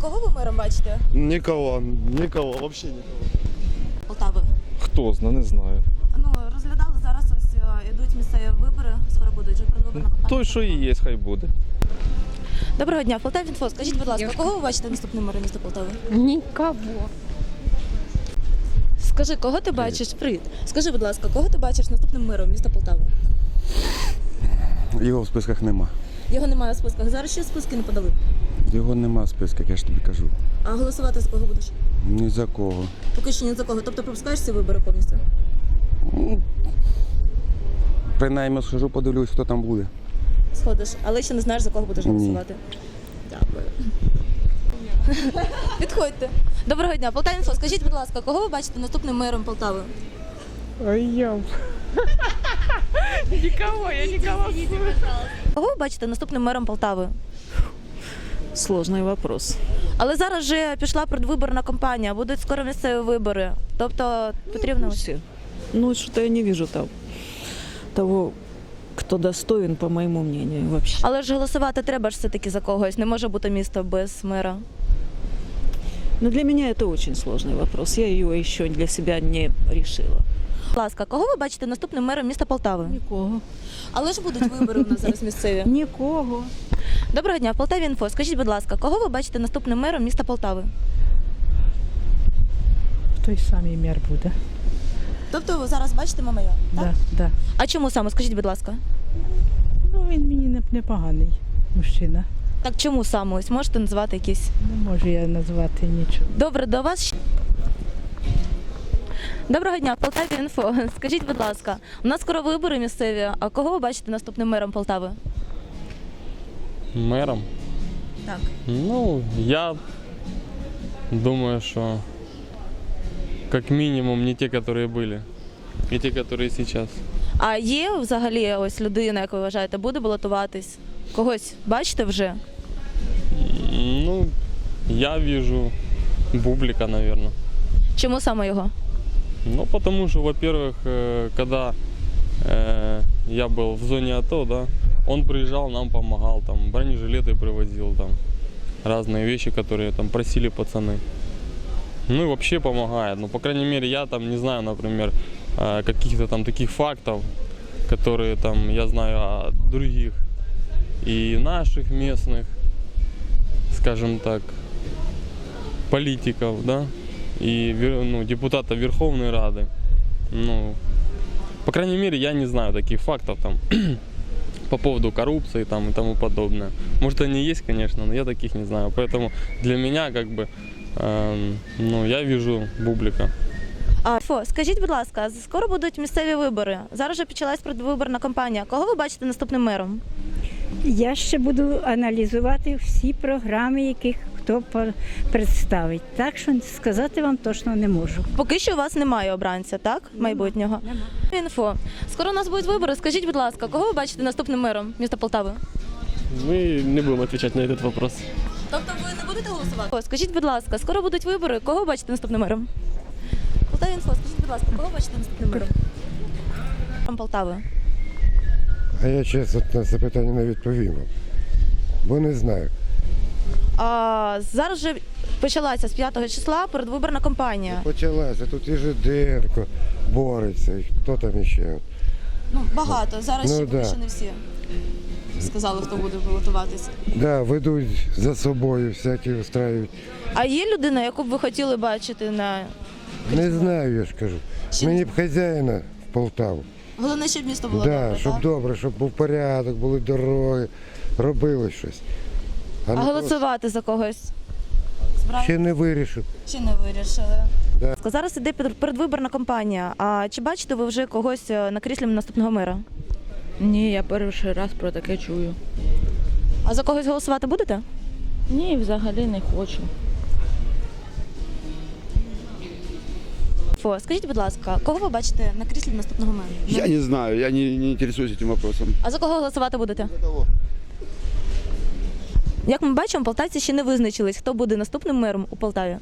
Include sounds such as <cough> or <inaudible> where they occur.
кого ви мером бачите? Никого, никого, вообще никого. Полтави. Хто зна, не знаю. Ну, розглядали зараз ось е, ідуть місцеві вибори, скоро будуть вже предвиборна кампанія. Той, що і є, хай буде. Доброго дня, Полтава Інфо. Скажіть, будь ласка, кого ви бачите наступним мером міста Полтави? Никого. Скажи, кого ти бачиш? Привіт. Скажи, будь ласка, кого ти бачиш наступним мером міста Полтави? Його в списках нема. Його немає у списках. Зараз ще списки не подали. Його нема в списках, я ж тобі кажу. А голосувати за кого будеш? Ні за кого. Поки що ні за кого. Тобто пропускаєш ці вибори повністю? Ну, Принаймні схожу, подивлюсь, хто там буде. Сходиш, але ще не знаєш, за кого будеш Ні. голосувати. Дякую. <laughs> Підходьте. Доброго дня, Полтава Інфо. Скажіть, будь ласка, кого ви бачите наступним мером Полтави? Ой, <laughs> я. Никого, я никого. Кого ви бачите наступним мером Полтави? Сложный вопрос. Але зараз вже пішла предвиборна кампанія, будуть скоро місцеві вибори. Тобто потрібно ось- Все. Ну, что-то я не вижу там того, кто достоин, по моему мнению, вообще. Але ж голосувати треба ж все-таки за когось. Не може бути місто без мера. Но для меня это очень сложный вопрос. Я ее еще для себя не решила. Будь ласка, кого ви бачите наступним мером міста Полтави? Никого. Але ж будуть вибори у нас зараз місцеві. Никого. Доброго дня, Полтаві інфо. Скажіть, будь ласка, кого ви бачите наступним мером міста Полтави? Той самий мер буде. Тобто ви зараз бачите Мамая? Так? Да, да. А чому саме? Скажіть, будь ласка. Ну він мені не, непоганий мужчина. Так чому саме? Ось можете назвати якісь. Не можу я назвати нічого. Добре, до вас. ще- Доброго дня, Полтаві інфо. <laughs> Скажіть, будь ласка, у нас скоро вибори місцеві. А кого ви бачите наступним мером Полтави? Мэром? Так. Ну, я думаю, что как минимум не те, которые были, и те, которые сейчас. А є взагалі ось людина, як ви вважаєте, буде балотуватись? Когось бачите вже? М, Ну, я вижу Бублика, наверное. Чому саме його? Ну, потому что, во-первых, э, когда э, я был в зоне АТО, да, он приезжал, нам помогал, там, бронежилеты привозил, там, разные вещи, которые там просили пацаны. Ну и вообще помогает. Ну, по крайней мере, я там не знаю, например, э, каких-то там таких фактов, которые там я знаю о других и наших местных, скажем так, политиков, да, и ну, депутата Верховной Рады. Ну, по крайней мере, я не знаю таких фактов там <clears throat> по поводу коррупции там и тому подобное. Может, они есть, конечно, но я таких не знаю. Поэтому для меня, как бы, эм, ну, я вижу Бублика. А Фо, скажіть, будь ласка, скоро будуть місцеві вибори. Зараз вже почалась предвиборна кампанія. Кого ви бачите наступним мером? Я ще буду аналізувати всі програми, яких хто представить. Так що сказати вам точно не можу. Поки що у вас немає обранця, так? Майбутнього. Інфо. Скоро у нас будуть вибори. Скажіть, будь ласка, кого ви бачите наступним мером міста Полтави? Мы не будем отвечать на этот вопрос. Тобто ви не будете голосувати? О, скажіть, будь ласка, скоро будуть вибори. Кого ви бачите наступним мером? Полтава інфо, скажіть, будь ласка, кого ви бачите наступним? Мером Полтави. А я чесно на це питання не відповім. Бо не знаю. А, зараз вже почалася з 5 числа передвиборна кампанія. Почалася, тут і Жиденко бореться, і хто там іще. Ну, багато. Зараз Ну, ще поки да. що не всі сказали, хто буде балотуватися. Да, ведуть за собою, всякі устраюють. А є людина, яку б ви хотіли бачити на Не знаю, я ж кажу. Ще Мені б хазяїна в Полтаву. головне, щоб місто було Да, добре, щоб так? добре, щоб був порядок, були дороги, робили щось. А голосувати за когось? просто ще не вирішив. Чи не вирішили? Да. Зараз іде пер- передвиборна кампанія. А чи бачите ви вже когось е, на кріслі наступного мера? Ні, я перший раз про таке чую. А за когось голосувати будете? Ні, взагалі не хочу. Фо, скажіть, будь ласка, кого ви бачите на кріслі наступного мера? Я не знаю, я не, не интересуюсь этим вопросом. А за кого голосувати будете? Як ми бачимо, полтавці ще не визначились, хто буде наступним мером у Полтаві.